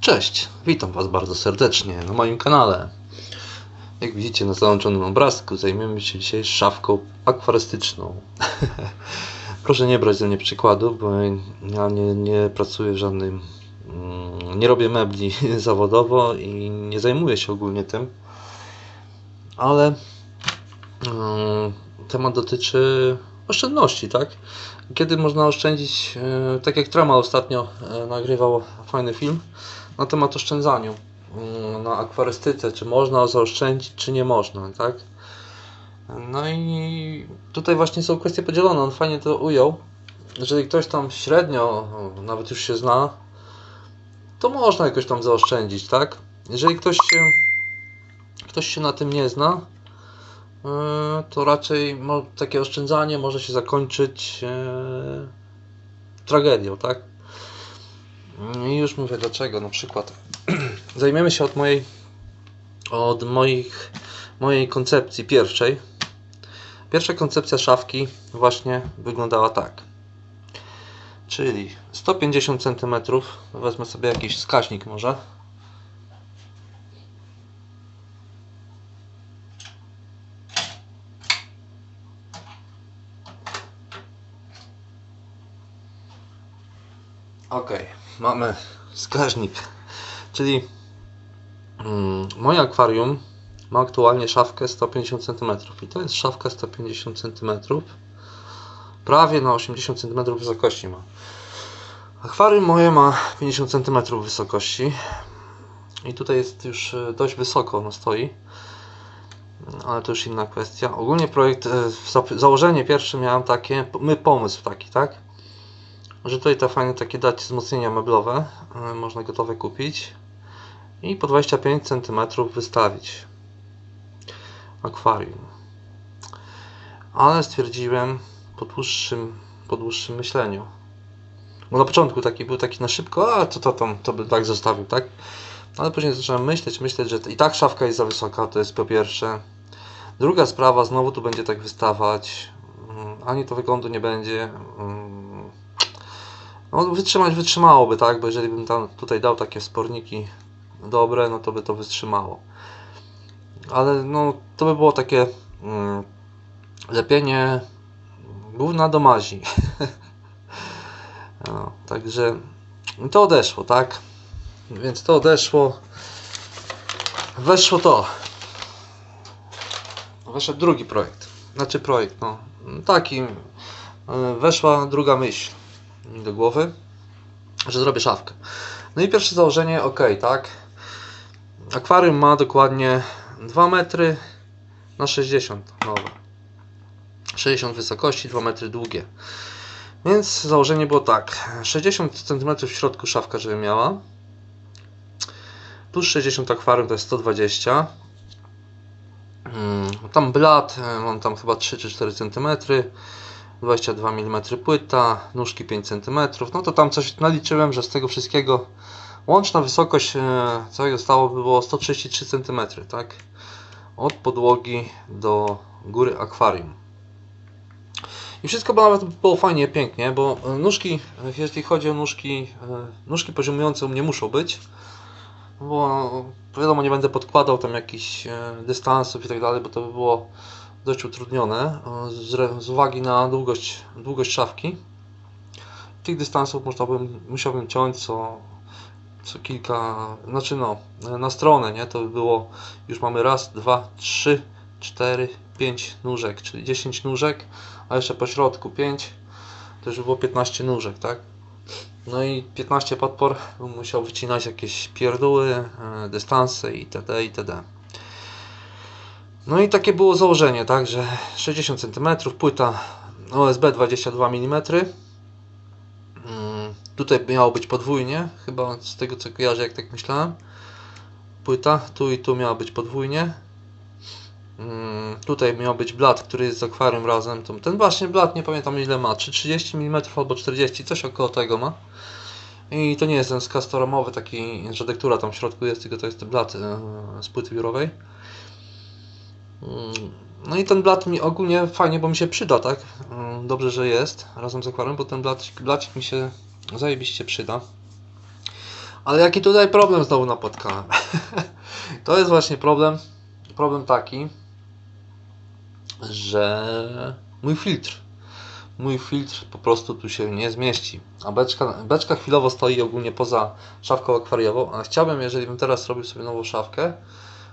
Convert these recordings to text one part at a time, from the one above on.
Cześć, witam Was bardzo serdecznie na moim kanale. Jak widzicie na załączonym obrazku, zajmiemy się dzisiaj szafką akwarystyczną. Proszę nie brać ze mnie przykładu, bo ja nie, nie pracuję w żadnym. mm, Nie robię mebli zawodowo i nie zajmuję się ogólnie tym. Ale mm, temat dotyczy oszczędności, tak? Kiedy można oszczędzić, e, tak jak Trama ostatnio e, nagrywał fajny film na temat oszczędzaniu mm, na akwarystyce, czy można zaoszczędzić, czy nie można, tak? No i tutaj właśnie są kwestie podzielone, on fajnie to ujął. Jeżeli ktoś tam średnio, nawet już się zna, to można jakoś tam zaoszczędzić, tak? Jeżeli ktoś się, ktoś się na tym nie zna, to raczej takie oszczędzanie może się zakończyć yy, tragedią, tak? I już mówię dlaczego. Na przykład zajmiemy się od mojej od moich mojej koncepcji pierwszej. Pierwsza koncepcja szafki właśnie wyglądała tak. Czyli 150 cm, wezmę sobie jakiś wskaźnik może. Ok, mamy wskaźnik, czyli mm, moje akwarium ma aktualnie szafkę 150 cm i to jest szafka 150 cm. Prawie na 80 cm wysokości ma. Akwarium moje ma 50 cm wysokości i tutaj jest już e, dość wysoko ono stoi. Ale to już inna kwestia. Ogólnie projekt, e, założenie pierwsze miałem takie, my pomysł taki, tak? Że tutaj te fajne takie dać wzmocnienia meblowe y, można gotowe kupić i po 25 cm wystawić akwarium ale stwierdziłem po dłuższym, po dłuższym myśleniu bo na początku taki był taki na szybko, a to, to tam, to by tak zostawił, tak? Ale później zacząłem myśleć, myśleć, że i tak szafka jest za wysoka, to jest po pierwsze. Druga sprawa, znowu tu będzie tak wystawać, mm, ani to wyglądu nie będzie. No, wytrzymać wytrzymałoby, tak? Bo jeżeli bym tam tutaj dał takie sporniki dobre, no to by to wytrzymało. Ale no, to by było takie mm, lepienie gówna do mazi. no, także to odeszło, tak? Więc to odeszło. Weszło to. Weszedł drugi projekt. Znaczy projekt, no. Taki. y, Weszła druga myśl mi do głowy, że zrobię szafkę. No i pierwsze założenie, ok, tak. Akwarium ma dokładnie 2 metry na 60 nowe. 60 wysokości, 2 metry długie. Więc założenie było tak. 60 cm w środku szafka, żeby miała. Plus 60 akwarium to jest 120. Mm, Tam blat, e, mam tam chyba 3 czy 4 cm. 22 mm płyta, nóżki 5 cm. No to tam coś naliczyłem, że z tego wszystkiego łączna wysokość e, całego by było 133 cm, tak? Od podłogi do góry akwarium. I wszystko było nawet było fajnie, pięknie, bo e, nóżki, jeśli chodzi o nóżki, e, nóżki poziomujące u mnie muszą być, bo wiadomo, nie będę podkładał tam jakichś dystansów i tak dalej, bo to by było dość utrudnione e, z, z uwagi na długość, długość szafki. Tych dystansów można bym, musiałbym ciąć co, co kilka, znaczy no, e, na stronę, nie? To by było, już mamy raz, dwa, trzy, cztery, pięć nóżek, czyli 10 nóżek, a jeszcze po środku 5, to już by było 15 nóżek, tak? No i 15 podpor musiał wycinać jakieś pierdoły, e, dystanse itd. itd. No i takie było założenie, tak, że 60 cm, płyta OSB 22 mm. Tutaj miało być podwójnie, chyba z tego co kojarzę, jak tak myślałem. Płyta, tu i tu miała być podwójnie. Mm, Tutaj miał być blat, który jest z akwarium razem. Ten właśnie blat, nie pamiętam ile ma, czy 30 mm albo 40, coś około tego ma. I to nie jest ten skastoromowy taki, że dektura tam w środku jest, tylko to jest blat e, z płyty biurowej. No i ten blat mi ogólnie fajnie, bo mi się przyda, tak? Mm, Dobrze, że jest razem z akwarium, bo ten blat, blacik mi się zajebiście przyda. Ale jaki tutaj problem znowu napotkałem? to jest właśnie problem, problem taki, że mój filtr, mój filtr po prostu tu się nie zmieści. A beczka, beczka chwilowo stoi ogólnie poza szafką akwariową, a chciałbym, jeżeli bym teraz robił sobie nową szafkę,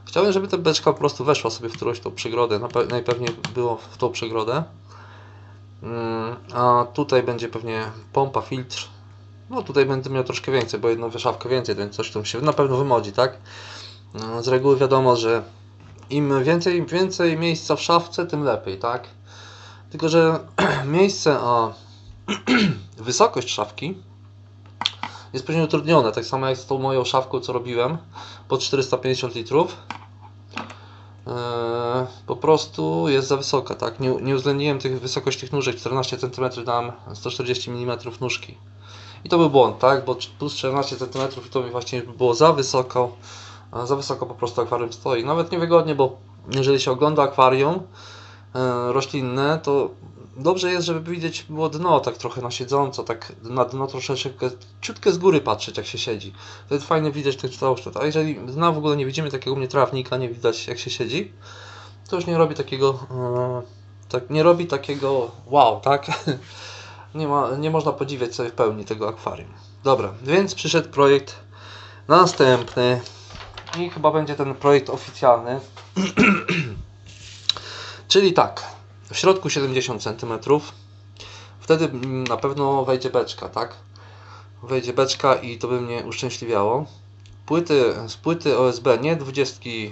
chciałbym, żeby ta beczka po prostu weszła sobie w którąś tą przegrodę, najpewniej było w tą przegrodę. Mm, A tutaj będzie pewnie pompa, filtr. No tutaj będę miał troszkę więcej, bo jedną szafkę więcej, więc coś tam się na pewno wymodzi, tak? No, Z reguły wiadomo, że im więcej, więcej miejsca w szafce, tym lepiej, tak? Tylko, że miejsce, a wysokość szafki jest później utrudnione, tak samo jak z tą moją szafką, co robiłem, pod 450 litrów. Eee, po prostu jest za wysoka, tak? Nie, nie uwzględniłem tych wysokości tych nóżek, 14 cm dałem 140 mm nóżki. I to był błąd, tak? Bo plus 14 cm to mi właśnie było za wysoko, za wysoko po prostu akwarium stoi. Nawet niewygodnie, bo jeżeli się ogląda akwarium e, roślinne, to dobrze jest, żeby widzieć było dno tak trochę na siedząco, tak na dno troszeczkę, ciutkę z góry patrzeć jak się siedzi. To jest fajnie widać ten całokształt. A jeżeli dna w ogóle nie widzimy takiego mnie trawnika, nie widać jak się siedzi, to już nie robi takiego, e, tak, nie robi takiego wow, tak? nie, ma, nie można podziwiać sobie w pełni tego akwarium. Dobra, więc przyszedł projekt następny i chyba będzie ten projekt oficjalny. Czyli tak, w środku 70 cm. Wtedy na pewno wejdzie beczka, tak? Wejdzie beczka i to by mnie uszczęśliwiało. Płyty z płyty OSB nie 20, yy,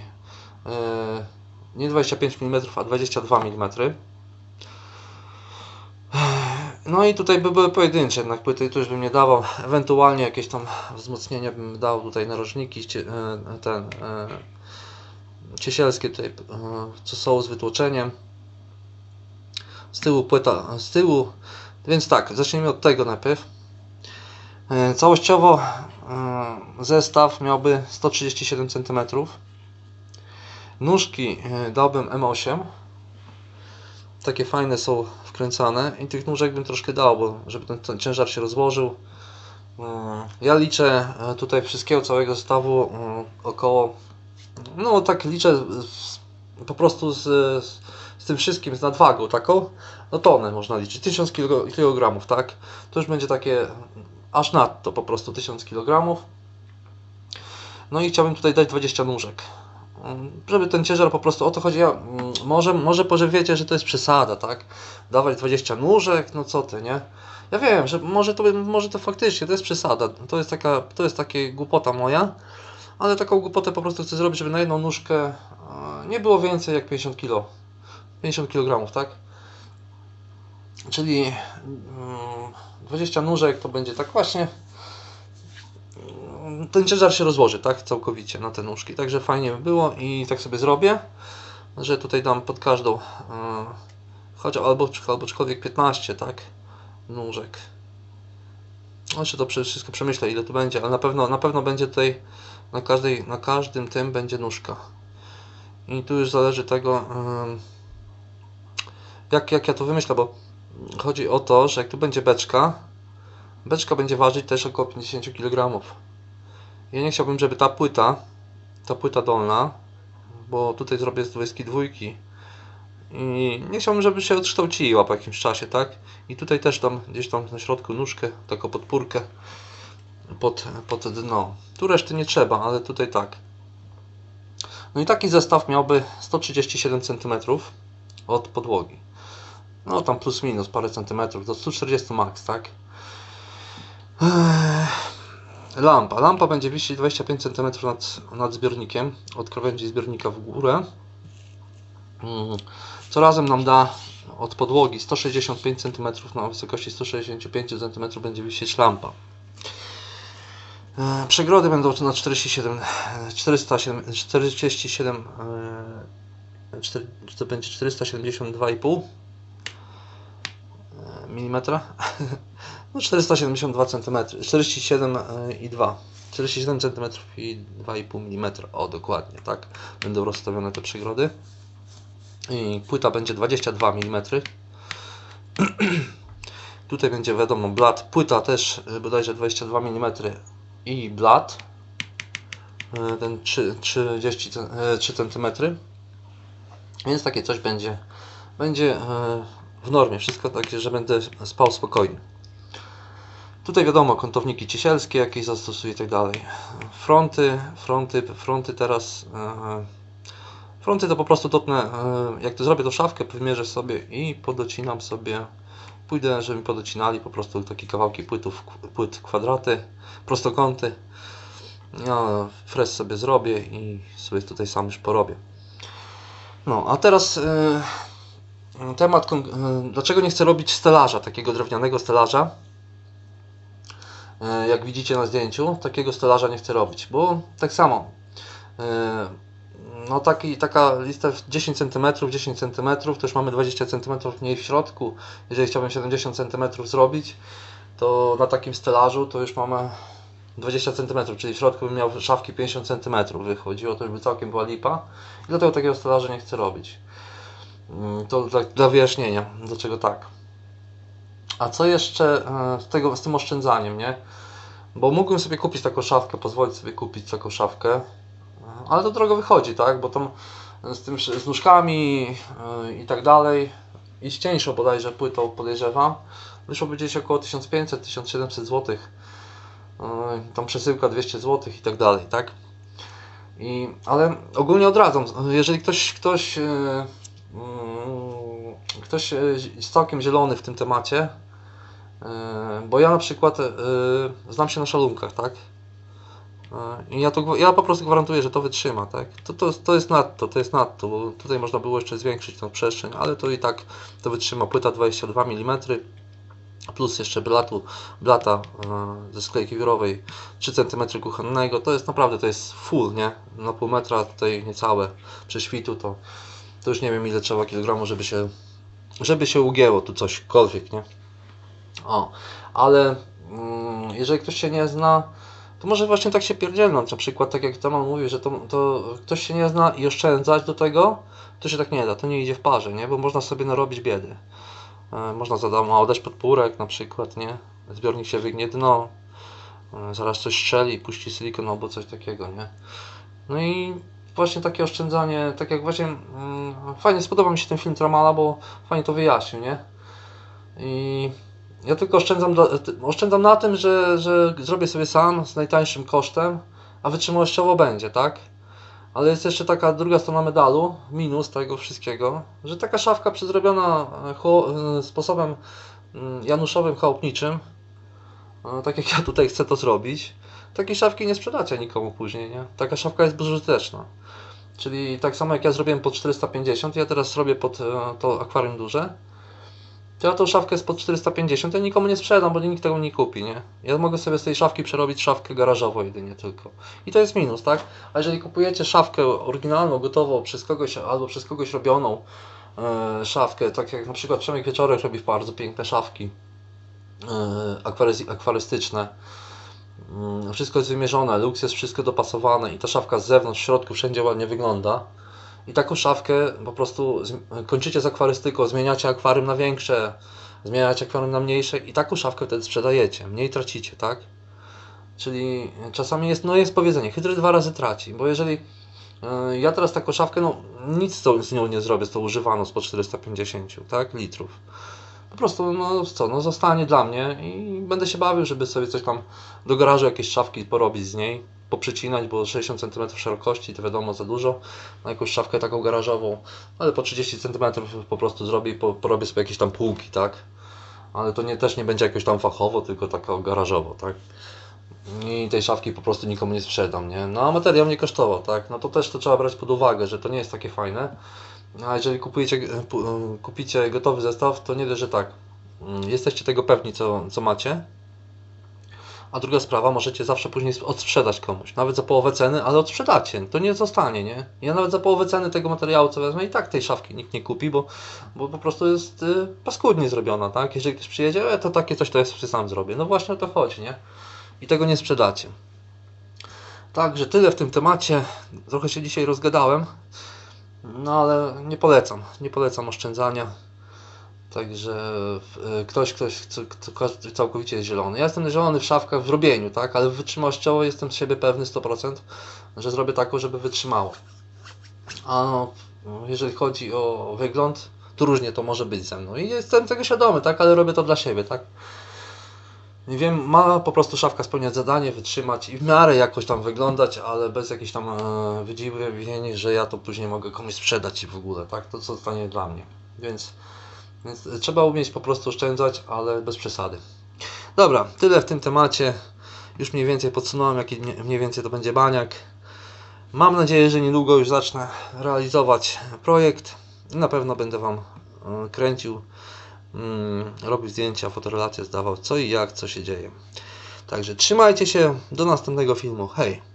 nie 25 mm, a 22 mm. No i tutaj by były pojedyncze jednak płyty, tu już bym nie dawał. Ewentualnie jakieś tam wzmocnienia bym dał tutaj narożniki, e, ten e, ciesielskie tutaj, e, co są z wytłoczeniem. Z tyłu płyta, z tyłu, więc tak, zacznijmy od tego najpierw. E, Całościowo e, zestaw miałby 137 cm. Nóżki e, dałbym M8 takie fajne są wkręcane i tych nóżek bym troszkę dał, bo żeby ten, ten ciężar się rozłożył. Ja liczę tutaj wszystkiego całego zestawu około, no tak liczę po prostu z, z, z tym wszystkim, z nadwagą taką, no tonę można liczyć, 1000 kg, tak? To już będzie takie aż nadto po prostu 1000 kg. No i chciałbym tutaj dać 20 nóżek żeby ten ciężar po prostu o to chodzi. Ja, mm, może, może może wiecie, że to jest przesada, tak? Dawać 20 nóżek, no co ty, nie? Ja wiem, że może to, może to faktycznie to jest przesada. To jest taka, to jest takie głupota moja, ale taką głupotę po prostu chcę zrobić, żeby na jedną nóżkę e, nie było więcej jak 50 kg. 50 kg, tak? Czyli mm, 20 nóżek to będzie tak właśnie ten ciężar się rozłoży, tak, całkowicie na te nóżki, także fajnie by było i tak sobie zrobię, że tutaj dam pod każdą, yy, choć albo, albo aczkolwiek 15, tak, nóżek. Jeszcze to wszystko przemyślę, ile tu będzie, ale na pewno, na pewno będzie tutaj na, każdej, na każdym tym będzie nóżka. I tu już zależy tego, yy, jak, jak ja to wymyślę, bo chodzi o to, że jak tu będzie beczka, beczka będzie ważyć też około 50 kg. Ja nie chciałbym, żeby ta płyta, ta płyta dolna, bo tutaj zrobię z 22 i nie chciałbym, żeby się odkształciła po jakimś czasie, tak? I tutaj też tam gdzieś tam na środku nóżkę, taką podpórkę pod, pod dno. Tu reszty nie trzeba, ale tutaj tak. No i taki zestaw miałby 137 cm od podłogi. No tam plus minus parę centymetrów, do 140 max, tak? Lampa. Lampa będzie wisieć 25 cm nad, nad zbiornikiem, od krawędzi zbiornika w górę. Mm, Co razem nam da od podłogi 165 cm na wysokości 165 cm będzie wisieć lampa. Przegrody będą na 47, e, 407, 47, e, cztery- to będzie 472,5 mm. No 472 cm, 47 y, i 2. 47 cm i 2,5 mm. O, dokładnie, tak. Będą rozstawione te przegrody. I płyta będzie 22 mm. Tutaj będzie wiadomo blat. Płyta też y, bodajże 22 mm. i blat. E, ten 3, 30, cen- e, 3 cm. Więc takie coś będzie, będzie e, w normie. Wszystko takie, że będę spał spokojnie. Tutaj wiadomo, kątowniki ciesielskie jakieś zastosuję i tak dalej. Fronty, fronty, fronty teraz. e, Fronty to po prostu dotnę, e, jak to zrobię to szafkę, wymierzę sobie i podocinam sobie. Pójdę, żeby mi podocinali po prostu takie kawałki płytów, płyt kwadraty, prostokąty. Ja fres sobie zrobię i sobie tutaj sam już porobię. No, a teraz e, temat, kon- e, dlaczego nie chcę robić stelaża, takiego drewnianego stelaża. E, Jak widzicie na zdjęciu, takiego stelaża nie chcę robić, bo tak samo. e, No taki, taka lista w 10 cm, 10 cm, to już mamy 20 cm mniej w środku. Jeżeli chciałbym 70 cm zrobić, to na takim stelażu to już mamy 20 cm, czyli w środku bym miał szafki 50 cm wychodziło, to już by całkiem była lipa. I dlatego takiego stelaża nie chcę robić. Mm, To dla, dla wyjaśnienia, dlaczego tak. A co jeszcze e, z, tego, z tym oszczędzaniem, nie? Bo mógłbym sobie kupić taką szafkę, pozwolić sobie kupić taką szafkę, e, ale to drogo wychodzi, tak? Bo tam z tym z nóżkami e, i tak dalej i z cieńszą bodajże płytą podejrzewam, wyszłoby gdzieś około 1500-1700 zł. Tam przesyłka 200 zł i tak dalej, tak? I, ale ogólnie odradzam, jeżeli ktoś, ktoś, ktoś e, jest całkiem zielony w tym temacie, e, bo ja na przykład e, znam się na szalunkach, tak? I ja, to, ja po prostu gwarantuję, że to wytrzyma, tak? To, to, to jest nadto, to jest nadto, bo tutaj można było jeszcze zwiększyć tą przestrzeń, ale to i tak to wytrzyma. Płyta 22 mm, plus jeszcze blatu, blata ze sklejki wiórowej 3 cm kuchennego, to jest naprawdę, to jest full, nie? Na pół metra tutaj niecałe prześwitu, to, to już nie wiem ile trzeba kilogramu, żeby się, żeby się ugięło tu cośkolwiek, nie? O, ale mm, jeżeli ktoś się nie zna, to może właśnie tak się pierdzielnąć, na przykład tak jak Taman mówił, że to, to ktoś się nie zna i oszczędzać do tego, to się tak nie da, to nie idzie w parze, nie? Bo można sobie narobić biedy. E, Można za darmo oddać podpórek na przykład, nie? Zbiornik się wygnie dno, e, zaraz coś strzeli, puści silikon albo coś takiego, nie? No i właśnie takie oszczędzanie, tak jak właśnie mm, fajnie spodoba mi się ten film Tramala, bo fajnie to wyjaśnił, nie? I ja tylko oszczędzam, ty- oszczędzam na tym, że, że zrobię sobie sam z najtańszym kosztem, a wytrzymałościowo będzie, tak? Ale jest jeszcze taka druga strona medalu, minus tego wszystkiego, że taka szafka przezrobiona e, e, sposobem mm, januszowym, chałupniczym, e, tak jak ja tutaj chcę to zrobić, takiej szafki nie sprzedacie nikomu później, nie? Taka szafka jest bezużyteczna. Czyli tak samo jak ja zrobiłem pod 450, ja teraz robię pod e, to akwarium duże, to ja tą szafkę jest pod 450, ja nikomu nie sprzedam, bo nikt tego nie kupi, nie? Ja mogę sobie z tej szafki przerobić szafkę garażową jedynie tylko. I to jest minus, tak? A jeżeli kupujecie szafkę oryginalną, gotową przez kogoś albo przez kogoś robioną e, szafkę, tak jak na przykład Przemek Wieczorek robi bardzo piękne szafki e, akwarystyczne. Mm, Wszystko jest wymierzone, luks jest wszystko dopasowane i ta szafka z zewnątrz, w środku wszędzie ładnie wygląda. I taką szafkę po prostu z, kończycie z akwarystyką, zmieniacie akwarium na większe, zmieniacie akwarium na mniejsze i taką szafkę wtedy sprzedajecie, mniej tracicie, tak? Czyli czasami jest, no jest powiedzenie, hydry dwa razy traci, bo jeżeli e, ja teraz taką szafkę, no nic z, z nią nie zrobię, z tą używaną spod 450, tak, litrów. Po prostu, no co, no zostanie dla mnie i będę się bawił, żeby sobie coś tam do garażu jakieś szafki porobić z niej, poprzycinać, bo 60 cm szerokości to wiadomo za dużo na jakąś szafkę taką garażową, ale po 30 cm po prostu zrobię i po, porobię sobie jakieś tam półki, tak? Ale to nie, też nie będzie jakoś tam fachowo, tylko taka garażowo, tak? I tej szafki po prostu nikomu nie sprzedam, nie? No a materiał mnie kosztował, tak? No to też to trzeba brać pod uwagę, że to nie jest takie fajne. A jeżeli kupujecie, e, e, kupicie gotowy zestaw, to nie dość, że tak. mm, Jesteście tego pewni, co, co macie. A druga sprawa, możecie zawsze później odsprzedać komuś. Nawet za połowę ceny, ale odsprzedacie. To nie zostanie, nie? Ja nawet za połowę ceny tego materiału, co wezmę, i tak tej szafki nikt nie kupi, bo, bo po prostu jest y, paskudnie zrobiona, tak? Jeżeli ktoś przyjedzie, e, to takie coś to ja sam zrobię. No właśnie o to chodzi, nie? I tego nie sprzedacie. Także tyle w tym temacie. Trochę się dzisiaj rozgadałem. No ale nie polecam. Nie polecam oszczędzania. Także e, ktoś, ktoś kto, całkowicie jest zielony. Ja jestem zielony w szafkach w robieniu, tak? Ale wytrzymałościowo jestem z siebie pewny 100%, że zrobię taką, żeby wytrzymało. A no, jeżeli chodzi o wygląd, to różnie to może być ze mną. I jestem tego świadomy, tak? Ale robię to dla siebie, tak? Nie wiem, ma po prostu szafka spełniać zadanie, wytrzymać i w miarę jakoś tam wyglądać, ale bez jakichś tam e, wydziwień, że ja to później mogę komuś sprzedać i w ogóle, tak? To co zostanie dla mnie. Więc, więc trzeba umieć po prostu oszczędzać, ale bez przesady. Dobra, tyle w tym temacie. Już mniej więcej podsunąłem, jaki mniej- więcej to będzie baniak. Mam nadzieję, że niedługo już zacznę realizować projekt na pewno będę Wam e, kręcił, mm, robił zdjęcia, fotorelacje zdawał, co i jak, co się dzieje. Także trzymajcie się, do następnego filmu. Hej!